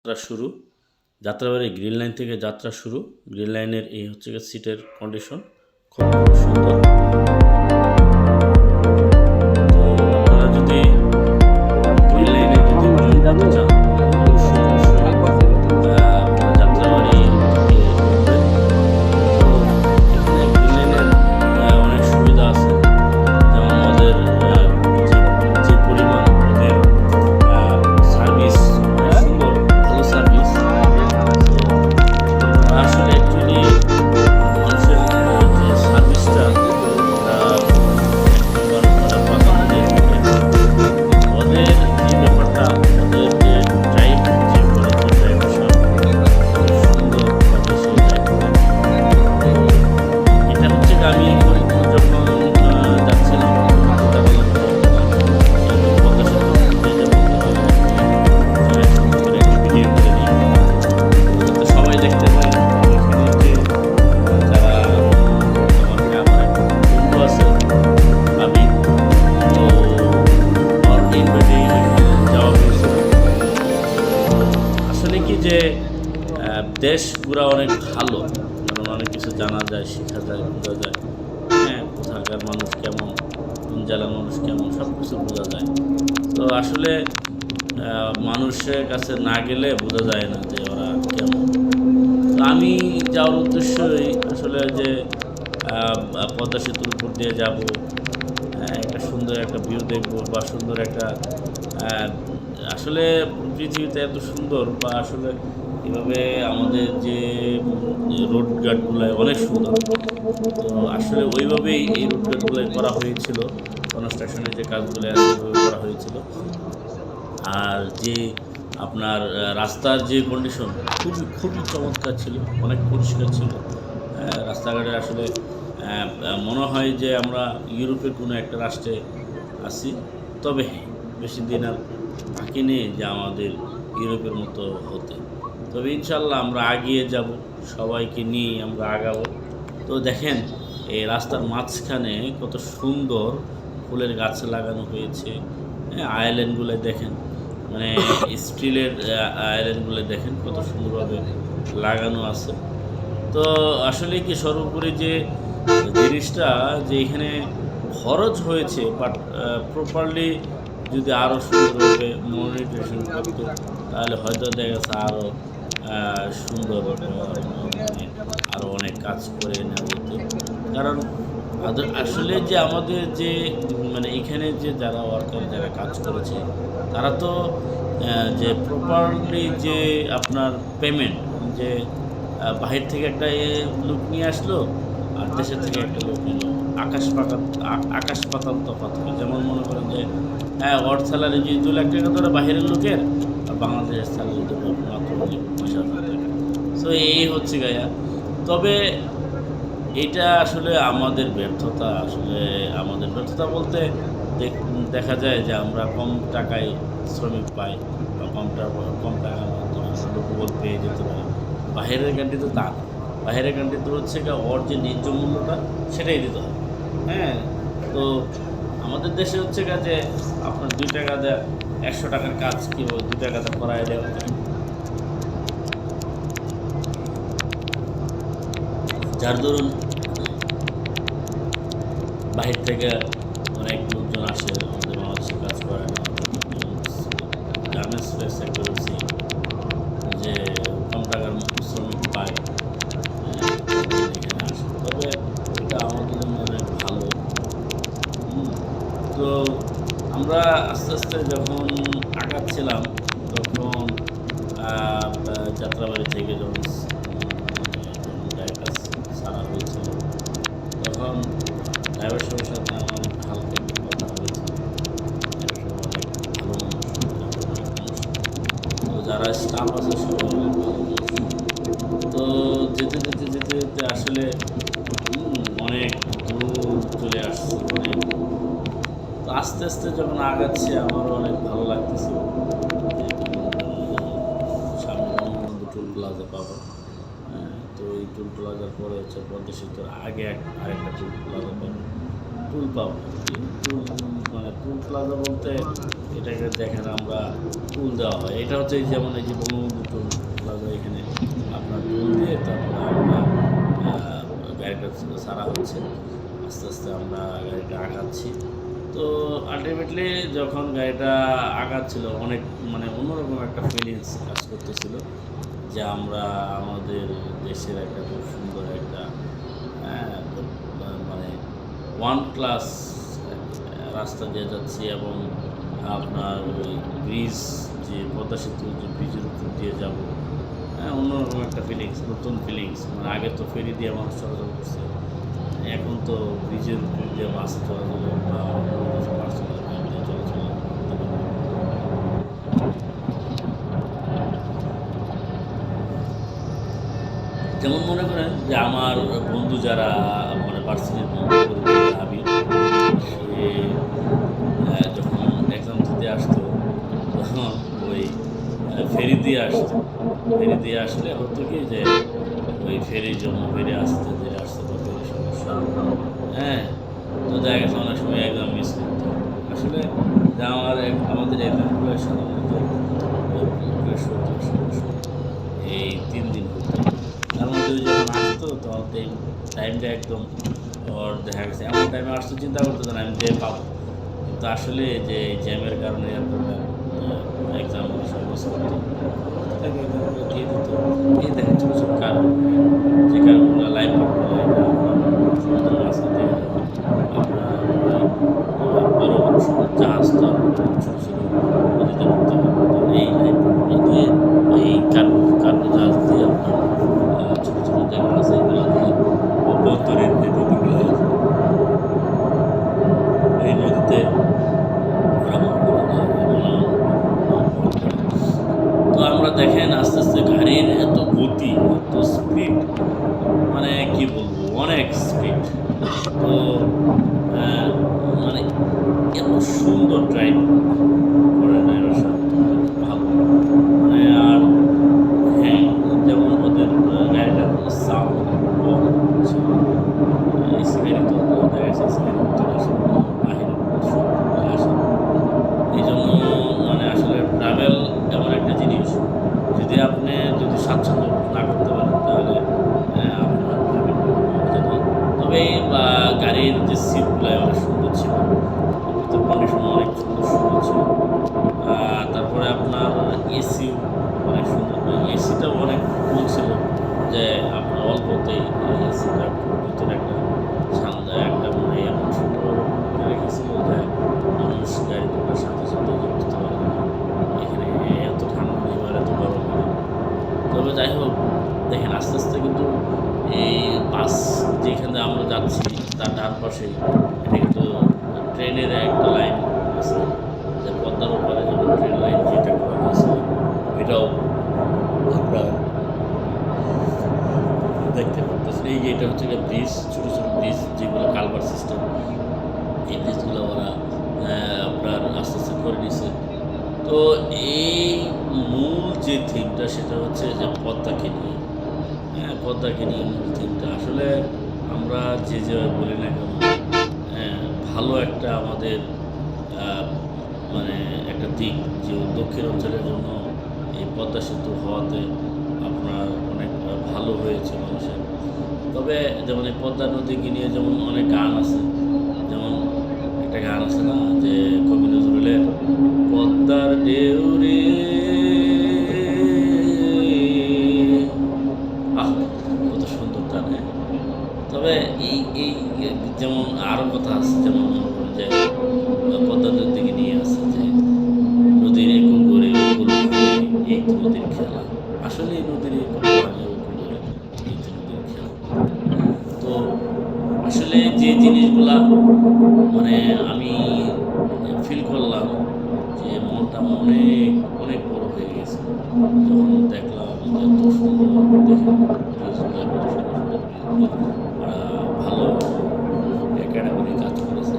যাত্রা শুরু। Jatrabari green line থেকে যাত্রা শুরু। গ্রিন লাইনের এই হচ্ছে সিটের কন্ডিশন খুব সুন্দর। আমি যাওয়ার উদ্দেশ্যই আসলে যে পদ্মা সেতুর উপর দিয়ে যাব হ্যাঁ, একটা সুন্দর একটা ভিউ দেখব বা সুন্দর একটা আসলে পৃথিবীতে এত সুন্দর বা আসলে এভাবে আমাদের যে রোড গার্ডগুলো অনেক সুন্দর। তো আসলে ওইভাবেই এই রোড গার্ডগুলো করা হয়েছিল কনস্ট্রাকশনের যে কাজগুলো করা হয়েছিল। আর যে আপনার রাস্তার যে কন্ডিশন খুবই খুবই চমৎকার ছিল, অনেক পরিষ্কার ছিল। রাস্তাঘাটে আসলে মনে হয় যে আমরা ইউরোপের কোনো একটা রাষ্ট্রে আছি। তবে হ্যাঁ বেশি দিন আর বাকি নেই যে আমাদের ইউরোপের মতো হতে। তবে ইনশাল্লাহ আমরা আগিয়ে যাব, সবাইকে নিয়ে আমরা আগাবো। তো দেখেন, এই রাস্তার মাঝখানে কত সুন্দর ফুলের গাছ লাগানো হয়েছে। হ্যাঁ আইল্যান্ডগুলো দেখেন মানে স্টিলের আয়রনগুলো দেখেন কত সুন্দরভাবে লাগানো আছে। তো আসলে কি সর্বোপরি যে জিনিসটা, যে এখানে খরচ হয়েছে বাট প্রপারলি যদি আরও সুন্দরভাবে মনিটাইজেশন করতো, তাহলে হয়তো দেখা গেছে আরও সুন্দর মানে আরও অনেক কাজ করে নেওয়া যেত। কারণ আসলে যে আমাদের যে মানে এখানে যে যারা ওয়ার্কার যারা কাজ করেছে তারা তো যে প্রপারলি যে আপনার পেমেন্ট যে বাহির থেকে একটা লুক নিয়ে আসলো আর দেশের থেকে একটা লোক নিল, আকাশ পাতাল আকাশ পাতাল হয় যেমন মনে করেন যে হ্যাঁ ওর স্যালারি যদি দু লাখ টাকা ধরে বাহিরের লোকের, আর বাংলাদেশের স্যালারি দেবো মাত্র টাকা। সো এই হচ্ছে গায়া। তবে এটা আসলে আমাদের ব্যর্থতা, আসলে আমাদের ব্যর্থতা বলতে দেখ- যায় যে আমরা কম টাকায় শ্রমিক পাই বা কম টাকা কম টাকার আমরা লোকবল পেয়ে যেতে পারি। বাইরের গানটি তো। বাইরের গানটি তো হচ্ছে ওর যে ন্যায্য মূল্যটা সেটাই দিতে হবে। হ্যাঁ? তো আমাদের দেশে হচ্ছে যে আপনার দুই টাকা দেয়, একশো টাকার কাজ কীভাবে দুই টাকাতে করায় দেওয়া যায় যার দরুন বাহির থেকে অনেক লোকজন আসে আমাদের বাংলাদেশে কাজ করে না গার্মেন্টস সেক্টর হচ্ছে যে কম টাকার শ্রমিক পায় হ্যাঁ, এখানে আসে তবে এটা আমাদের জন্য অনেক ভালো হুম, তো আমরা আস্তে আস্তে যখন আগাচ্ছিলাম, তখন যাত্রাবাড়ি থেকে যখন সারা হয়েছিল, তখন ড্রাইভার সাথে আমার ভালো একটা কথা হয়েছিল। তো যারা স্টাফ আছে সবাই তো যেতে যেতে যেতে যেতে আসলে অনেক দূর চলে আসছি, অনেক আস্তে আস্তে যখন আগাচ্ছে আমারও অনেক ভালো লাগতেছে। সামনে টোল প্লাজা পাবো। হ্যাঁ, তো এই টোল প্লাজার পরে হচ্ছে পদ্মা সেতুর আগে আরেকটা টোল প্লাজা পাবো। টুল পাবো টুল মানে টুল প্লাজা বলতে এটাকে দেখেন আমরা টুল দেওয়া হয়। এটা হচ্ছে যেমন এই যে বঙ্গবন্ধু টুল প্লাজা এখানে আপনার টুল দিয়ে তারপরে আমরা গাড়িটা সারা হচ্ছে। আস্তে আস্তে আমরা গাড়িটা আগাচ্ছি। তো আলটিমেটলি যখন গাড়িটা আগাচ্ছিল, অনেক মানে অন্যরকম একটা ফিলিংস কাজ করতেছিল যে আমরা আমাদের দেশের একটা খুব সুন্দর একটা মানে ওয়ান ক্লাস রাস্তা দিয়ে যাচ্ছি এবং আপনার ওই ব্রিজ যে পদ্মা সেতু, যে ব্রিজের উপর দিয়ে যাব হ্যাঁ অন্যরকম একটা ফিলিংস নতুন ফিলিংস মানে আগে তো ফেরি দিয়ে মানুষ চলাচল করছে। এখন তো ব্রিজের উপর দিয়ে বাসে চলাচল বা যেমন মনে করেন যে আমার বন্ধু যারা মানে ভার্সিটির বন্ধু আমি সে যখন এক্সাম দিতে আসতো, তখন ওই ফেরি দিয়ে আসতো। ফেরি দিয়ে আসলে হতো কি যে, ওই ফেরির জন্য ফেরি আসতে যে আসতে তো সমস্যা হ্যাঁ তো দেখা গেছে অনেক সময় এক্সাম মিস করতো আসলে যা আমার আমাদের এক্সামগুলো সাধারণত এই তিন দিন হতো তার মধ্যে যখন আসতো তখন টাইমটা একদম ওর দেখা গেছে এমন টাইমে আসতো চিন্তা করতো না, আমি যে পাবো। কিন্তু আসলে যে জ্যামের কারণে এয়ারপোর্টে এক্সাম সব মিস করতো তাকে এক্সামগুলো দিয়ে দিত এই দেখেন ছোটো ছোটো কারণ যে কারণগুলো লাইভ সমুদ্র রাস্তাতে আপনার বড় বড় সমুদ্র ছোটো ছোটো নদীতে পড়তে হবে তো এই লাইভগুলো দিয়ে এই কার্গো কার্গো জাহাজ দিয়ে আপনার আহ, ছোটো ছোটো যেগুলো আছে এগুলো দিয়ে অভ্যন্তরীণ যে নদীগুলো আছে এই নদীতে ভ্রমণ করে যায় এগুলো তো আমরা দেখেন আস্তে আস্তে গাড়ির এত গতি, এত স্পিড মানে কি বলব, অনেক স্পিড তো মানে এত সুন্দর ড্রাইভ করে ড্রাইভার সাহেব ভালো মানে আর হ্যাঁ যেমন ওদের আহ, গাড়িটার সাউন্ড কম ছিল এসি গাড়ি তো দেখা যাচ্ছে এসি গাড়ির ভিতরে আসলে বাহিরে শব্দগুলো আসে না। এই জন্য মানে আসলে ট্রাভেল এমন একটা জিনিস যদি আপনি যদি স্বাচ্ছন্দ্য না করতে পারেন তাহলে আহ, আপনার travel করার মজা নেই তবে এই বা, গাড়ির যে সিটগুলো অনেক সুন্দর ছিল ভিতর কন্ডিশন অনেক সুন্দর সুন্দর ছিল আহ, তারপরে আপনার এসি অনেক সুন্দর এসিটাও অনেক কুল ছিল যে আপনার অল্পতেই এসিটা ভিতরে একটা ঠান্ডা একটা মানে এমন সুন্দরভাবে করে রেখেছিল যে মানুষ গাড়ি তোলার সাথে সাথে যে বুঝতে পারবে না এখানে এত ঠান্ডা নেই বা এত গরম নেই তবে যাই হোক দেখেন আস্তে আস্তে কিন্তু এই বাস যেখানে আমরা যাচ্ছি তার ডান পাশেই এটা কিন্তু ট্রেনের একটা লাইন আছে যে পদ্মার ওপারে যেমন ট্রেন লাইন যেটা করা হয়েছে এটাও আপনার দেখতে পারতেছেন এই যে এটা হচ্ছে গিয়ে ব্রিজ ছোটো ছোটো ব্রিজ যেগুলো কালভার সিস্টেম এই ব্রিজগুলো ওরা আহ, আপনার আস্তে আস্তে করে নিছে তো এই মূল যে থিমটা সেটা হচ্ছে যে পদ্মাকে নিয়ে। হ্যাঁ পদ্মাকে নিয়ে মূল থিমটা আসলে আমরা যে যে বলি না কেন হ্যাঁ, ভালো একটা আমাদের মানে একটা দিক যে দক্ষিণ অঞ্চলের জন্য এই পদ্মা সেতু হওয়াতে আপনার অনেক ভালো হয়েছে মানুষের। তবে যেমন এই পদ্মা নদীকে নিয়ে যেমন অনেক গান আছে যে জিনিসগুলা মানে আমি ফিল করলাম যে মনটা অনেক অনেক বড় হয়ে গেছে। যখন দেখলাম এত সুন্দর ভালো একাডেমি কাজ করেছে।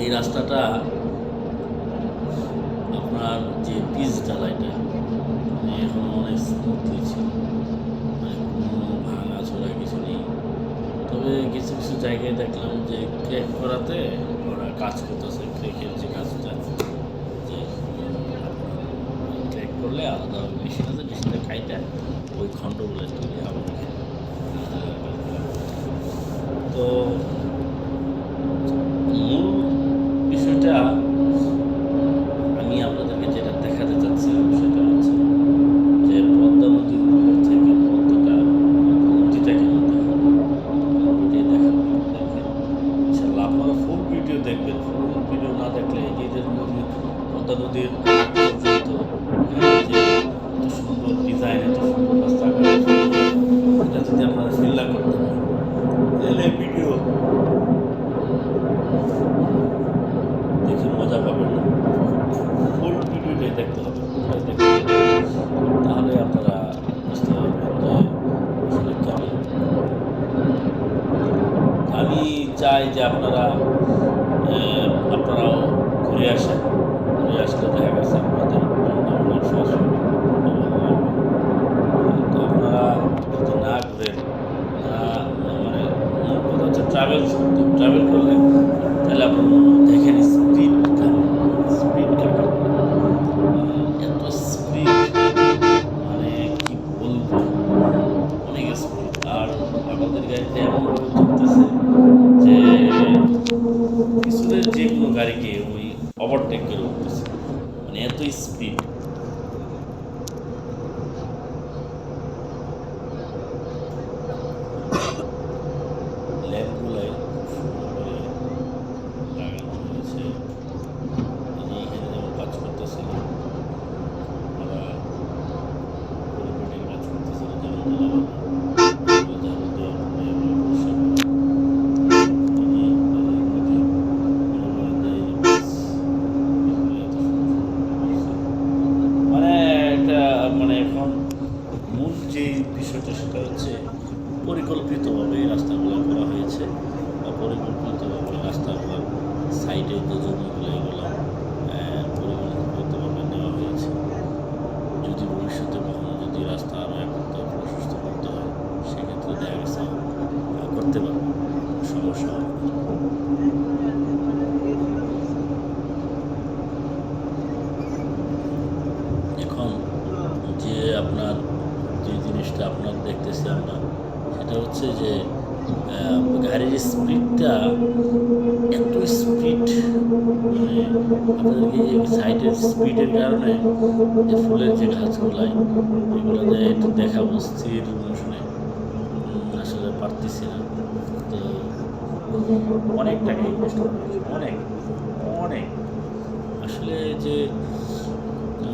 এই রাস্তাটা আপনার যে পিচ ঢালাইটা মানে এখনও অনেক স্মুথলি ছিল মানে কোনো তবে কিছু কিছু জায়গায় দেখলাম ক্রেক করাতে ওরা কাজ করতেছে ক্রেকের যে কাজটা যে ক্রেক করলে আলাদা মেশিন আছে মেশিনটা খাইটা ওই খণ্ডগুলো তুলে আবার তো মূল বিষয়টা আমি আপনাদেরকে যেটা দেখাতে চাচ্ছিলাম সেটা হচ্ছে যে পদ্মা নদীর উপর থেকে পদ্মাটা নদীটা কেমন দেখা এটাই দেখাবো আপনাদেরকে ইনশাল্লাহ আপনারা ফুল ভিডিও দেখবেন ফুল ভিডিও না দেখলে এই যে নদী পদ্মা নদীর আগ পর্যন্ত হ্যাঁ, যে এত সুন্দর ডিজাইন এত সুন্দর রাস্তাঘাট এটা যদি আপনারা ফিল না করতে পারেন তাহলে ভিডিও দেখে মজা পাবেন না ফুল ভিডিওটাই দেখতে হবে ফুলটাই দেখতে হবে তাহলে আপনারা বুঝতে পারবেন যে আসলে কেমন আমি চাই যে আপনারা আহ, আপনারাও ঘুরে আসেন ঘুরে আসলে দেখা গেছে আপনাদের মনটা অনেক ফ্রেশ হবে মনটা ভালো লাগবে। তো আপনারা যদি না ঘুরেন না মানে মূল কথা হচ্ছে ট্রাভেল করতে ট্রাভেল করলে তাহলে আপনার দেখেন স্পিড স্পিড কাকা এত স্পিড মানে কি বলব অনেক স্পিড আর আমাদের গাড়িতে এমনভাবে চলতেছে যে পিছনের যে কোনো গাড়িকে ওই ওভারটেক করে উঠতেছে মানে এত স্পিড ল্যাম্পগুলাই সুন্দর করে লাগানো হয়েছে এই যে এখানে যেমন কাজ করতেছিল ওরা পরিপাটির কাজ করতেছিল যেমন ঝাড়ু দেওয়ার পরে এগুলো পরিষ্কার করা। এই যে এদের মধ্যে মনে করেন যে এই যে বাস, এগুলো এত সুন্দর সুন্দর করছে। মানে এটা মানে এখন মূল যে বিষয়টা সেটা হচ্ছে পরিকল্পিতভাবে এই রাস্তাগুলো করা হয়েছে বা পরিকল্পিতভাবে রাস্তাগুলোর সাইডে যে জমিগুলো এগুলো আহ, পরিকল্পিতভাবে নেওয়া হয়েছে যদি ভবিষ্যতে কখনো যদি রাস্তা আরও একত্র প্রশস্ত করতে হয় সেক্ষেত্রে দেখা গেছে আহ, করতে পারবে সমস্যা হবে না। এখন যে আপনার যে জিনিসটা আপনার দেখতেছি আমরা সেটা হচ্ছে যে আহ, গাড়ির স্পিডটা এত স্পিড সাইডের স্পিডের কারণে যে ফুলের যে গাছগুলাই এগুলো যে একটু দেখাবো স্থির শুনে আসলে পারতেছি না। তো অনেক টাকা অনেক অনেক। আসলে যে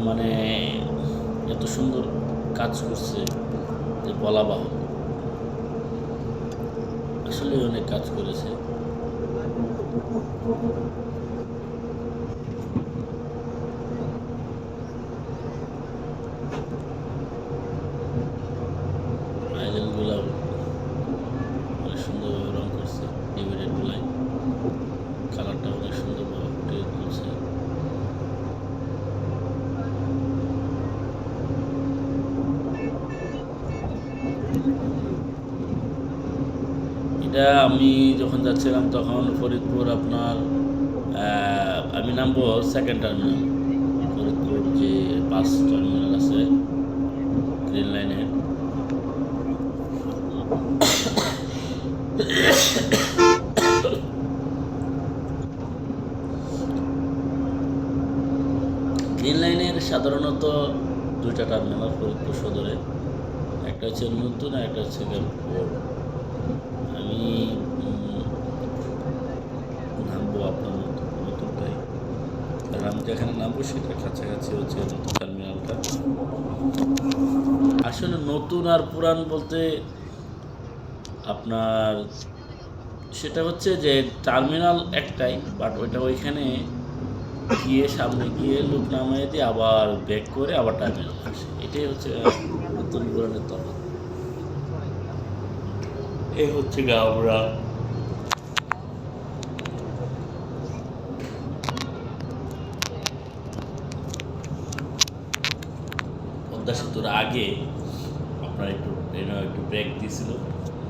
মানে এত সুন্দর কাজ করছে যে বলা বাহুল্য। আসলে অনেক কাজ করেছে আইল্যান্ডগুলো অনেক সুন্দরভাবে রং করছে ডিভাইডেডগুলাই কালারটা অনেক সুন্দরভাবে ফুটিয়ে তুলছে এটা আমি যাচ্ছিলাম তখন ফরিদপুর আপনার আমি নামবো সেকেন্ড টার্মিনাল ফরিদপুর যে বাস টার্মিনাল আছে গ্রিন লাইনের গ্রিন লাইনের সাধারণত দুইটা টার্মিনাল ফরিদপুর সদরে, একটা হচ্ছে নতুন আর একটা হচ্ছে আমি উম, নামবো আপনার নতুন নতুনটাই কারণ আমি যেখানে নামবো সেটা কাছাকাছি হচ্ছে নতুন টার্মিনালটা আসলে নতুন আর পুরান বলতে আপনার সেটা হচ্ছে যে টার্মিনাল একটাই বাট ওইটা ওইখানে গিয়ে সামনে গিয়ে লুক নামিয়ে দিয়ে আবার ব্যাক করে আবার টার্মিনাল আসে। এটাই হচ্ছে নতুন পুরানের তফাৎ। এই হচ্ছে গাবরা পদ্মা সেতুর আগে আপনার একটু ট্রেনও একটু ব্রেক দিয়েছিল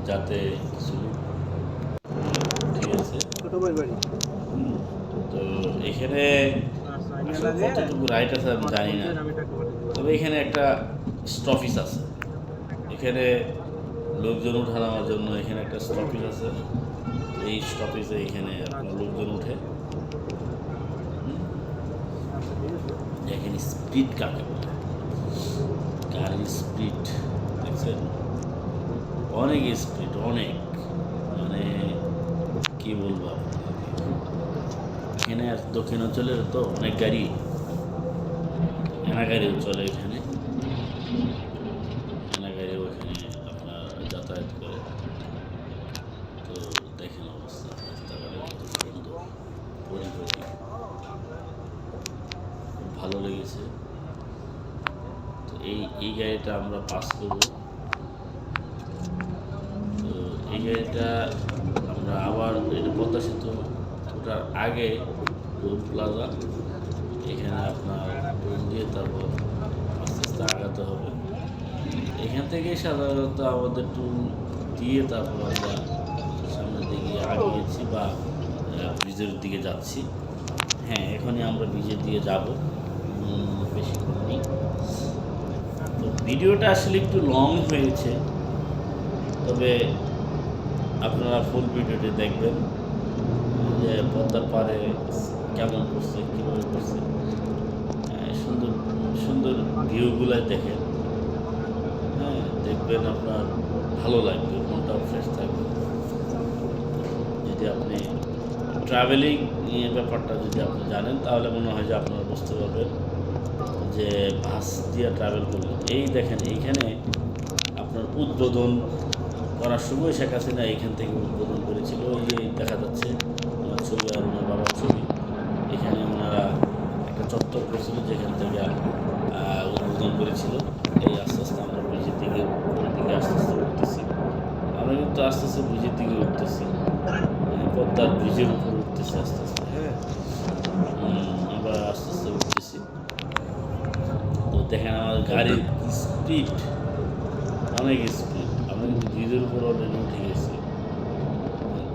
যাতে কিছু বাড়ি? হুম, তো এখানে কতটুকু রাইট আছে আমি জানি না। তবে এখানে একটা স্টপিস আছে। এখানে লোকজন উঠানোর জন্য এখানে একটা স্টপিস আছে। এই স্টপিসে এখানে আপনার লোকজন উঠে এখানে স্পিড কাকে বলে? স্পিড দেখছেন? অনেক স্পিড অনেক। মানে কি বলব এখানে দক্ষিণ অঞ্চলের তো অনেক গাড়ি এনা গাড়িও চলে এখানে এনা গাড়িও এখানে আপনার যাতায়াত করে তো দেখেন অবস্থা রাস্তাঘাটে কত সুন্দর পরিপাটি খুব ভালো লেগেছে তো এই এই গাড়িটা আমরা পাস করব তো এই গাড়িটা আমরা আবার এটা পদ্মা সেতু ওটার আগে টোল প্লাজা এখানে আপনার টোল দিয়ে তারপর আস্তে আস্তে আগাতে হবে এখান থেকে সাধারণত আমাদের টোল দিয়ে তারপর আমরা সামনের দিকে আগিয়েছি বা ব্রিজের দিকে যাচ্ছি। হ্যাঁ এখনই আমরা ব্রিজের দিকে যাব। বেশিক্ষণ নেই। তো ভিডিওটা আসলে একটু লং হয়েছে। তবে আপনারা ফুল ভিডিওটি দেখবেন। যে পদ্মার পারে কেমন করছে কীভাবে করছে সুন্দর সুন্দর ভিউগুলো দেখেন। হ্যাঁ দেখবেন আপনার ভালো লাগবে মনটাও ফ্রেশ থাকবে। যদি আপনি ট্রাভেলিং নিয়ে ব্যাপারটা যদি আপনি জানেন, তাহলে মনে হয় যে আপনারা বুঝতে পারবেন যে বাস দিয়ে ট্রাভেল করলে। এই দেখেন, এইখানে আপনার উদ্বোধন করার সময় শেখ হাসিনা এখান থেকে উদ্বোধন করেছিল ওই যে দেখা যাচ্ছে ওনার ছবি আর ওনার বাবার ছবি এখানে ওনারা একটা চত্বর করেছিল যেখান থেকে আহ, উদ্বোধন করেছিল এই আস্তে আস্তে আমরা ব্রিজের দিকে উপরের দিকে আস্তে আস্তে উঠতেছি আমরা কিন্তু আস্তে আস্তে ব্রিজের দিকে উঠতেছি মানে পদ্মার ব্রিজের উপর উঠতেছি আস্তে আস্তে হ্যাঁ উম, আমরা আস্তে আস্তে উঠতেছি তো দেখেন আমার গাড়ির স্পিড অনেক স্পিড আমরা কিন্তু ব্রিজের উপর অলরেডি উঠে গেছি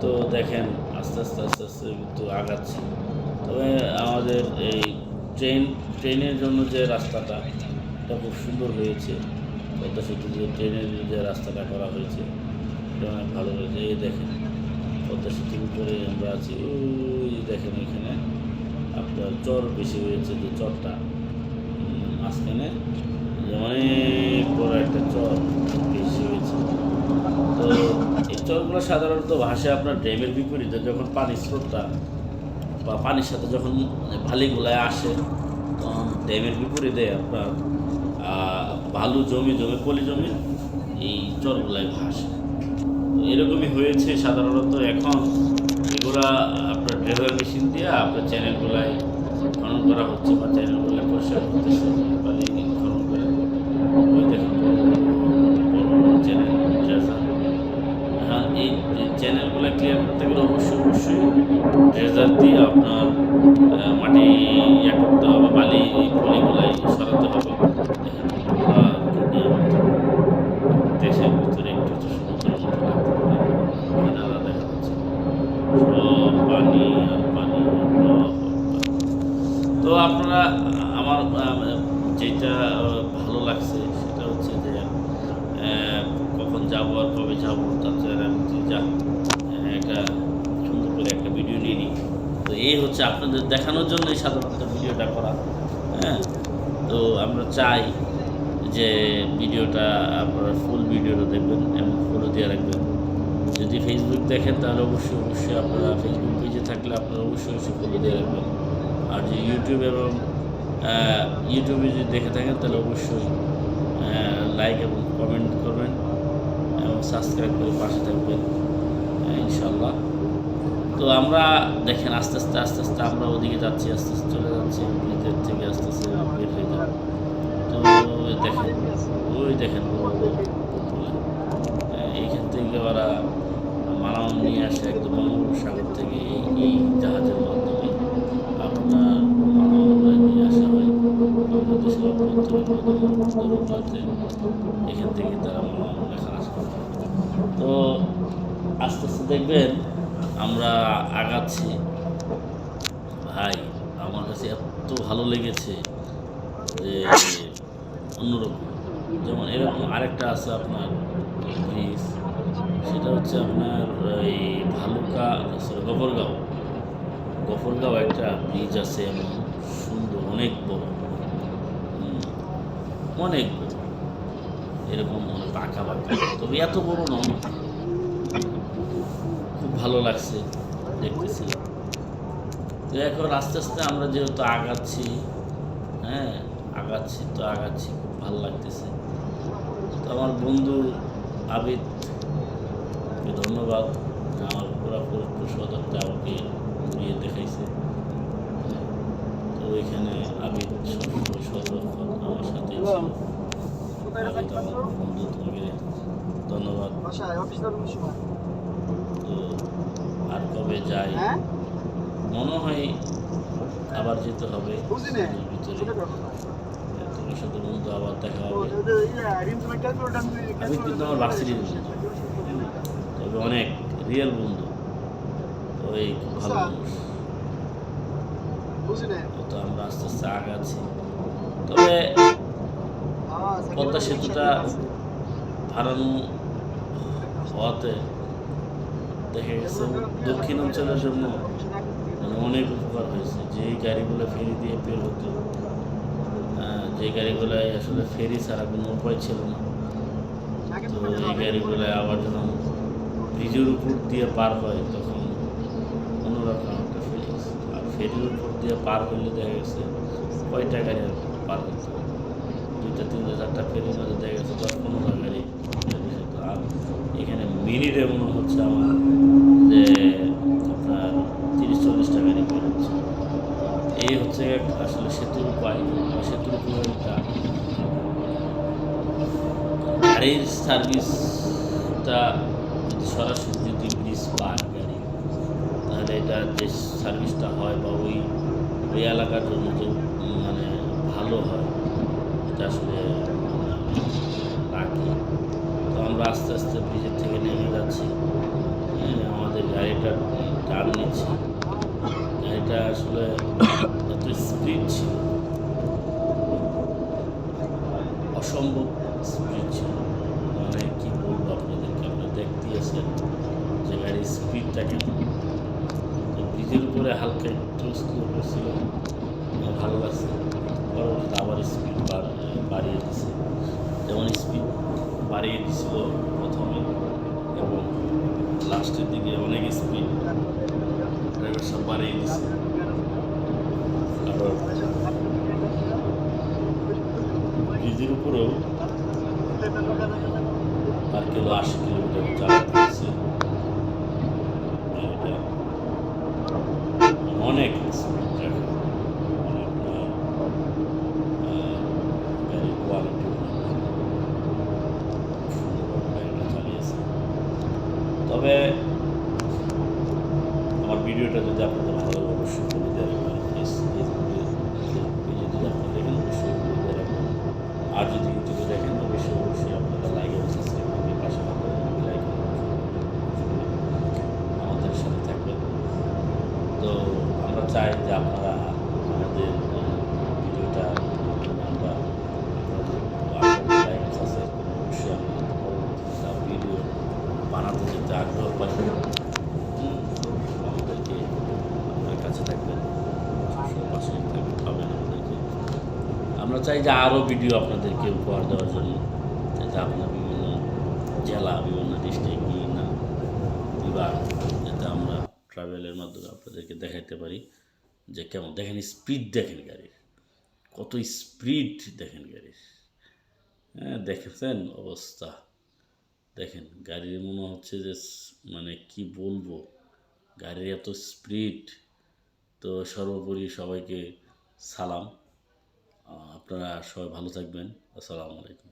তো দেখেন আস্তে আস্তে আস্তে আস্তে কিন্তু আগাচ্ছি। তবে আমাদের এই ট্রেন, ট্রেনের জন্য যে রাস্তাটা, এটা খুব সুন্দর হয়েছে। পদ্মা সেতু যে ট্রেনের যে রাস্তাটা করা হয়েছে, এটা অনেক ভালো হয়েছে। এই দেখেন, পদ্মা সেতুর উপরে আমরা আছি। ওই দেখেন এখানে আপনার চর বেশি হয়েছে যে চরটা। মাঝখানে অনেক বড় একটা চর বেশি হয়েছে। তো এই চরগুলো সাধারণত ভাসে আপনার ড্যামের বিপরীতে, যখন পানির স্রোতটা বা পানির সাথে যখন ভালিগুলায় আসে, তখন ড্যামের বিপরীতে আপনার ভালু জমি জমি, পলি জমি, এই চরগুলায় ভাসে। এরকমই হয়েছে সাধারণত। এখন এগুলা আপনার ড্রেভার মেশিন দিয়ে আপনার চ্যানেলগুলায় খনন করা হচ্ছে বা চ্যানেলগুলো পরিষ্কার করতেছে বালি খনন করে ওই দেখেন বড় বড় বড় চ্যানেল ড্রেজার হ্যাঁ এই করতে গেলে অবশ্যই অবশ্যই ড্রেজার দিয়ে আপনার মাটি ইয়ে করতে হবে, বালি, পলিগুলাই সরাতে হবে। দেশের ভিতরে একটু একটু মতো দেখা যাচ্ছে। সব পানি আর পানি তো আপনারা, আমার যেটা আহ, ভালো লাগছে সেটা হচ্ছে যে আহ, কখন যাব আর কবে যাব তার জন্য আমি যে যা আহ, একটা সুন্দর করে একটা ভিডিও নিয়ে নিই তো এই হচ্ছে আপনাদের দেখানোর জন্যই সাধারণত ভিডিওটা করা। হ্যাঁ? তো আমরা চাই যে ভিডিওটা আপনারা ফুল ভিডিওটা দেখবেন এবং ফলো দিয়ে রাখবেন। যদি ফেসবুক দেখেন তাহলে অবশ্যই অবশ্যই আপনারা ফেসবুক পেজে থাকলে আপনারা অবশ্যই অবশ্যই ফলো দিয়ে রাখবেন। আর যে ইউটিউব এবং ইউটিউবে যদি দেখে থাকেন তাহলে অবশ্যই লাইক এবং কমেন্ট করবেন এবং সাবস্ক্রাইব করে পাশে থাকবেন। আহ, ইনশাল্লাহ তো আমরা দেখেন আস্তে আস্তে আস্তে আস্তে আমরা ওদিকে যাচ্ছি, আস্তে আস্তে চলে যাচ্ছি ব্রিজের থেকে আস্তে আস্তে বের হয়ে যাব। তো দেখেন, ওই দেখেন এইখান থেকে ওরা মালামাল নিয়ে আসে একদম বঙ্গোপসাগর থেকে এই জাহাজের মাধ্যমে। আপনার মালামালগুলো নিয়ে আসা হয়। এখান থেকে তারা আসে তো আস্তে আস্তে দেখবেন আমরা আগাচ্ছি। ভাই, আমার কাছে এত ভালো লেগেছে যে অন্যরকম। যেমন এরকম আরেকটা আছে আপনার ব্রিজ সেটা হচ্ছে আপনার এই ভালুকা সরি গফরগাঁও। গফরগাঁও একটা ব্রিজ আছে এমন, সুন্দর, অনেক বড়। অনেক বড়। এরকম বাঁকা বাঁকা তবে এত বড় নয় ভালো লাগছে, দেখতেছিলাম। তো এখন আস্তে আস্তে আমরা যেহেতু আগাচ্ছি হ্যাঁ আগাচ্ছি তো আগাচ্ছি, খুব ভালো লাগতেছে। তো আমার বন্ধু আবিদকে ধন্যবাদ, আমার পুরা সদরটা আমাকে ঘুরিয়ে দেখাইছে। তো ওইখানে আবিদ সর্বক্ষণ আমার সাথে আবিদ ধন্যবাদ বাসায় অফিস করার সময় তো কবে যাই হ্যাঁ? মনে হয় আবার যেতে হবে। ভিতরে। তোমার সাথে বন্ধু আবার দেখা হবে। আমি কিন্তু আমার ভার্সিটির বন্ধু। তবে অনেক রিয়েল বন্ধু। এই খুব ভালো আচ্ছা। মানুষ। তো আমরা আস্তে আস্তে আগাচ্ছি। তবে পদ্মা সেতুটা হারানো হওয়াতে দেখা গেছে। দক্ষিণ অঞ্চলের জন্য মানে অনেক উপকার হয়েছে। যে গাড়িগুলো ফেরি দিয়ে বের হতো যে গাড়িগুলোয় আসলে ফেরি ছাড়া কোনো উপায় ছিল না। তো এই গাড়িগুলো আবার যখন ব্রিজের উপর দিয়ে পার হয়, তখন অন্যরকম একটা ফিলিংস আর ফেরির উপর দিয়ে পার হইলে দেখা গেছে কয়টা গাড়ি পার হতো দুইটা, তিনটা, চারটা ফেরির মধ্যে দেখা গেছে দশ, পনেরো গাড়ি। আর এখানে মিনিটে মনে হচ্ছে আমার যে আপনার তিরিশ চল্লিশটা গাড়ি বের হচ্ছে এই আসলে সেতুর উপায় বা সেতুর উপকারিতা গাড়ির সার্ভিসটা যদি সরাসরি যদি ব্রিজ পায় গাড়ি তাহলে এটা যে সার্ভিসটা হয় বা ওই ওই এলাকার জন্য যে মানে ভালো হয় এটা আসলে রাখি। তো আমরা আস্তে আস্তে ব্রিজের থেকে নেমে যাচ্ছি। হ্যাঁ, আমাদের গাড়িটা টান নিচ্ছি। গাড়িটা আসলে স্পিড অসম্ভব স্পিড মানে কি বলব আপনাদেরকে, আপনারা দেখতেই আছেন যে গাড়ির স্পিডটা কেমন ব্রিজের উপরে হালকা একটু স্লো করছিল ভালো লাগছে পরবর্তীতে আবার স্পিড বাড়িয়ে দিছে। যেমন স্পিড বাড়িয়ে দিছিল প্রথমে, এবং লাস্টের দিকে অনেক স্পিড ড্রাইভার সব বাড়িয়ে দিছে। ব্রিজের উপরেও আর কিলো আশি কিলোমিটার চালাচ্ছে অনেক স্পিড রাখে মানে আপনার আহ, গাড়ির কোয়ালিটি গাড়িটা চালিয়েছে তবে আমার ভিডিওটা যদি আপনাদের ভালো লাগে অবশ্যই করে দেওয়া রাখবেন ফেসবুকে পেজে যদি আপনারা দেখেন অবশ্যই করে দেওয়া রাখবেন আর যদি ইউটিউবে দেখেন অবশ্যই অবশ্যই আপনারা লাইক এবং সাবস্ক্রাইব করবেন পাশে থাকবেন লাইক আমাদের সাথে থাকবেন তো আমরা চাই যে আপনারা আমাদের আহ, ভিডিওটা আমরা আপনাদের লাইক সাবস্ক্রাইব করবেন অবশ্যই আমরা পরবর্তীতে ভিডিও বানাতে যেতে আগ্রহ আমাদেরকে কাছে আমরা চাই যে আরও ভিডিও আপনাদেরকে উপহার দেওয়ার জন্য, যাতে আপনার বিভিন্ন জেলা, বিভিন্ন ডিস্ট্রিক্ট বিভিন্ন বিভাগ যাতে আমরা ট্রাভেলের মাধ্যমে আপনাদেরকে দেখাতে পারি যে কেমন। দেখেন স্পিড দেখেন গাড়ির কত স্পিড দেখেন গাড়ির হ্যাঁ দেখেছেন অবস্থা। দেখেন, গাড়ির মনে হচ্ছে যে মানে কি বলব? গাড়ির এত স্পিড তো সর্বোপরি সবাইকে সালাম। আপনারা সবাই ভালো থাকবেন। আসসালামু আলাইকুম।